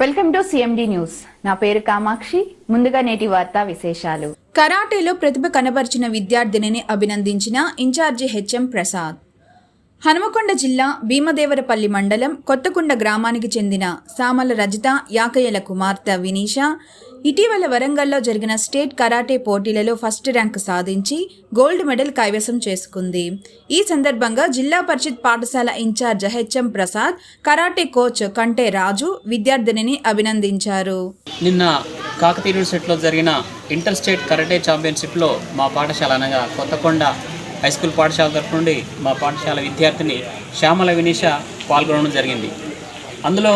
Welcome to CMD news. నా పేరు కామాక్షి. ముందుగా నేటి వార్తా విశేషాలు. కరాటేలో ప్రతిభ కనబరిచిన విద్యార్థినిని అభినందించిన ఇన్ఛార్జి హెచ్ఎం ప్రసాద్. హనుమకొండ జిల్లా భీమదేవరపల్లి మండలం కొత్తకొండ గ్రామానికి చెందిన సామల రజిత యాకయ్యల కుమార్తె వినీష ఇటీవల వరంగల్లో జరిగిన స్టేట్ కరాటే పోటీలలో ఫస్ట్ ర్యాంక్ సాధించి గోల్డ్ మెడల్ కైవసం చేసుకుంది. ఈ సందర్భంగా జిల్లా పరిషత్ పాఠశాల incharge HM Prasad karate coach Kante Raju విద్యార్థినిని అభినందించారు. నిన్న కాకతీయ యూనివర్సిటీలో జరిగిన ఇంటర్ స్టేట్ కరాటే ఛాంపియన్షిప్లో మా పాఠశాల అనగా కొత్తకొండ హై స్కూల్ పాఠశాల తరఫు నుండి మా పాఠశాల విద్యార్థిని శ్యామల వినీష పాల్గొనడం జరిగింది. అందులో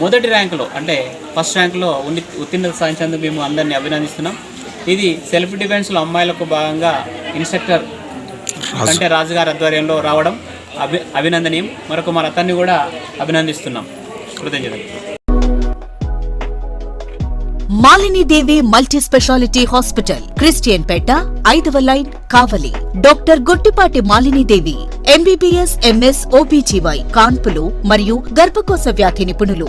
మొదటి ర్యాంకులో అంటే ఫస్ట్ ర్యాంకులో ఉన్ని ఉత్తీర్ణత సాధించేందుకు మేము అందరినీ అభినందిస్తున్నాం. ఇది సెల్ఫ్ డిఫెన్స్లో అమ్మాయిలకు భాగంగా ఇన్స్ట్రక్టర్ అంటే రాజుగారి ఆధ్వర్యంలో రావడం అభి అభినందనీయం. మరొక మన అతన్ని కూడా అభినందిస్తున్నాం. కృతజ్ఞతలు. Malinidevi multi speciality hospital Christian Peta ఐదవ line Kavali. Doctor Guttipati Malinidevi MBBS MS OBGY కాన్పులు మరియు గర్భకోశ వ్యాధి నిపుణులు.